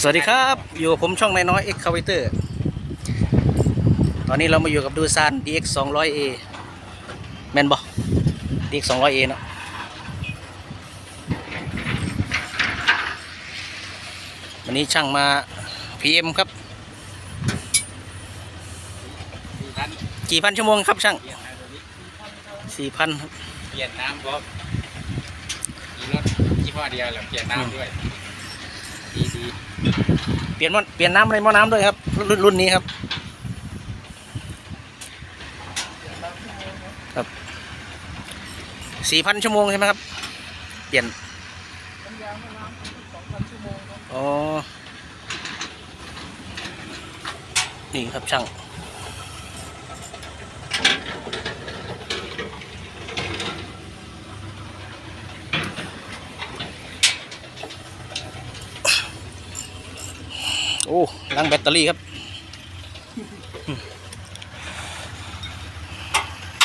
สวัสดีครับ อยู่กับผมช่องนายน้อย X c a v a t o r ตอร์ตอนนี้เรามาอยู่กับดูซาน DX 200A แมนบอ DX 200A เนอะวันนี้ช่างมา PM ครับสี่พันกี่พันชั่วโมงครับช่างเปลี่ยนไฮโดรลิก4,000ครับเปลี่ยนน้ำเพราะมีรถยี่ห้อเดียวแล้วเปลี่ยนน้ำด้วย ดีดีเปลี่ยนหม้อเปลี่ยนน้ำในหม้อน้ำด้วยครับ รุ่นรุ่นนี้ครับครับสี่พันชั่วโมงใช่ไหมครับ เปลี่ยนอ๋อนี่ครับช่าง โอ้ล้างแบตเตอรี่ครับ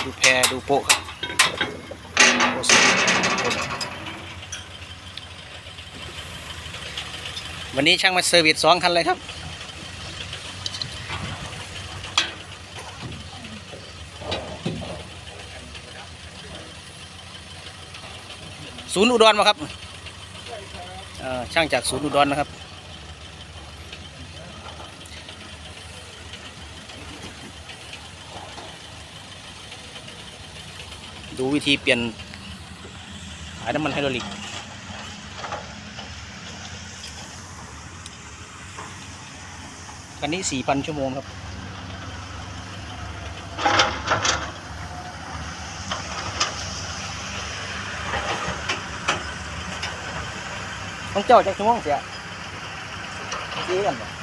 ดูแพรดูโปะครับวันนี้ช่างมาเซอร์วิสสองคันเลยครับศูนย์อุดรมาครับช่างจากศูนย์อุดรนะครับ ดูวิธีเปลี่ยนสายน้ำมันไฮดรอลิก คันนี้ 4,000 ชั่วโมงครับ ต้องเจ้าจากชั่วโมงเสียดีกันบ่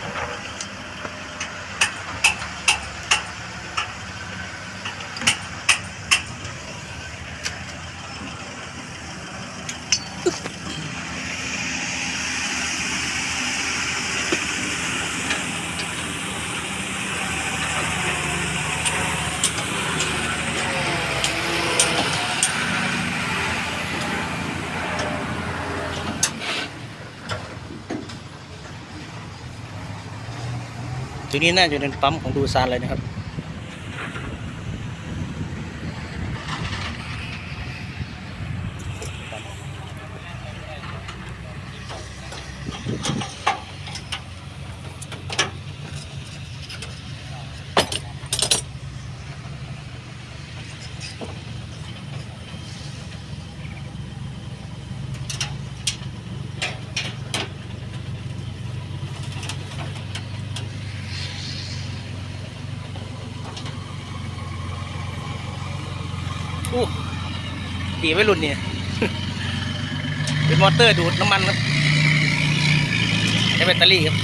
จุดนี้น่าจะเป็นปั๊มของดูซานเลยนะครับ อู้ดีไว้รุ่นเนี่ยเป็นมอเตอร์ดูดน้ำมันครับใช้แบตเตอรี่ครับ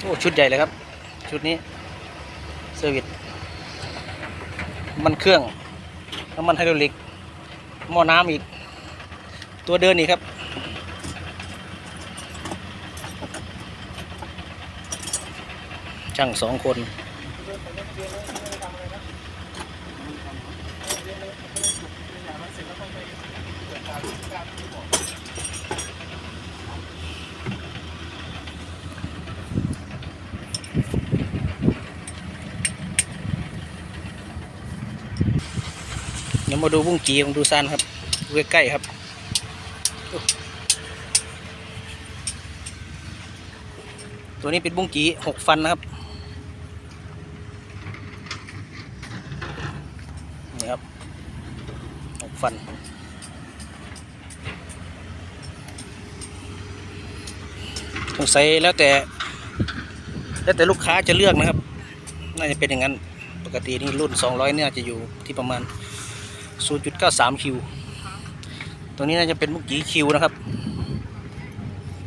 โอ้ชุดใหญ่เลยครับ ชุดนี้เซอร์วิส มันเครื่องน้ำมันไฮดรอลิกหม้อน้ำอีก ตัวเดินอีกครับ ช่างสองคน ยวมาดูบุ้งกีของดูซานครับดูใกล้ๆครับตัวนี้เป็นบุ้งกีหกฟันนะครับนี่ครับหกฟัน สงสัยแล้วแต่ แล้วแต่ลูกค้าจะเลือกนะครับ น่าจะเป็นอย่างนั้น ปกตินี่รุ่น 200 เนี่ยจะอยู่ที่ประมาณ 0.93 คิวตัวนี้น่าจะเป็นมุกกี้คิวนะครับ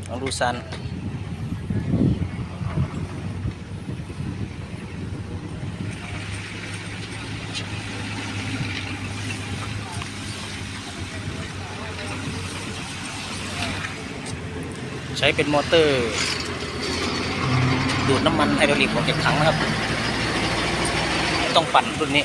ลองดูซันตช้เป็นมอเตอร์ ดูดน้ำมันไฮดรอลิกออกจากถังนะครับ ต้องปั่นรุ่นนี้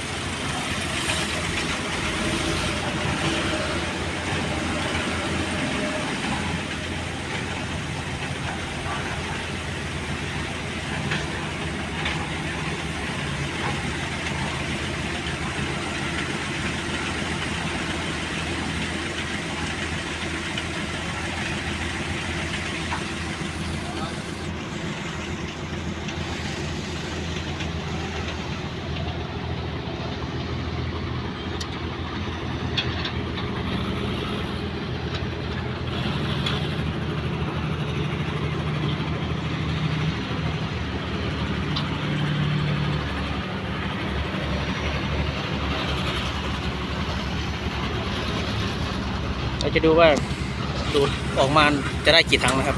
จะดูว่าดูดออกมาจะได้กี่ถังนะครับ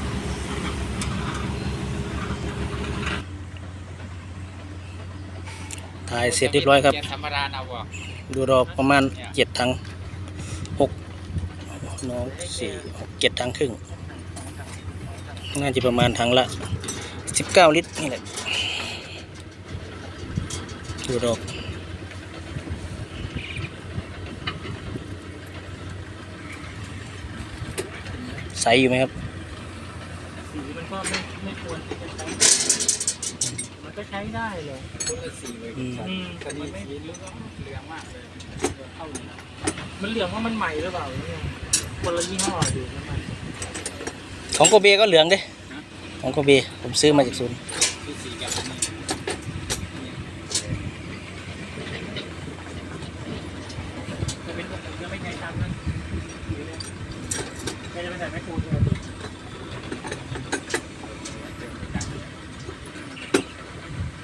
ถ่ายเสร็จเรียบร้อยครับเกียร์ธรรมดาเอาบ่ดูดอกประมาณเจ็ดถังหกน้องสี่หกเจ็ดถังครึ่ง น่าจะประมาณถังละสิบเก้าลิตรนี่แหละดูดอ สอยู่ไหมครับ สีมันก็ไม่ไม่ควรที่จะใช้มันก็ใช้ได้เลยคนละสีเลยอืมอืมคดีสีเหลืองเหลืองมากเลยเข้าดีมันเหลืองว่ามันใหม่หรือเปล่าเนี่ยคนละยี่ห้อดูน้ำมันของโกเบก็เหลืองเด้ของโกเบผมซื้อมาจากศูนย์ที่สีกับอันนี้ จะเป็นผมจะไม่ใช้ซ้ำนะ ไม่ได้ไปใส่แม่คูณเลย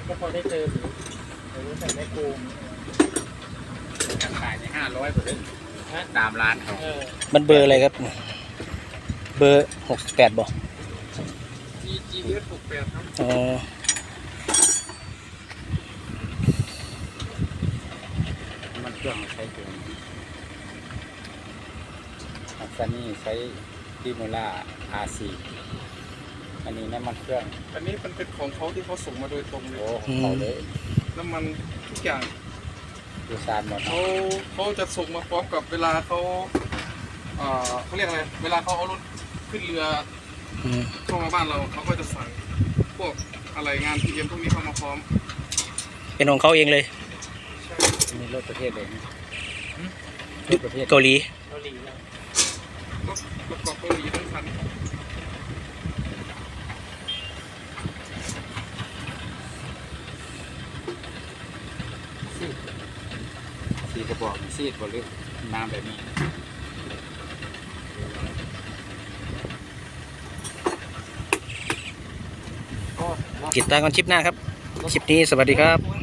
ก็พอได้เติมอยู่เดี๋ยวใส่แม่คูณกันขายในห้าร้อยกว่าเลยตามร้านเขาเออมันเบอร์อะไรครับ เบอร์หกแปดบอกจีจีเอสหกแปดครับอ๋อมันเครื่องใช้เกิน อัศนี่ใช้ดิโมล่าอาซีอันนี้น้ำมันเครื่องอันนี้มันเป็นของเขาที่เขาส่งมาโดยตรงเลย โอ้ของเขาเลยน้ำมันทุกอย่างดูซานหมดเขาเขาจะส่งมาพร้อมกับเวลาเขาเอ่อเขาเรียกอะไร เวลาเขาเอารถขึ้นเรืออืมเข้ามาบ้านเราเขาก็จะสั่งพวกอะไรงานพีเอ็มพวกนี้เข้ามาพร้อม เป็นของเขาเองเลยอันนี้รถประเทศเลยนะรถประเทศเกาหลีเกาหลี แล้วรถประกอบเกาหลีทั้งคันซีดสีกระบอกซีดบหรือน้ำแบบนี้ติดตามกันคลิปหน้าครับ คลิปนี้สวัสดีครับ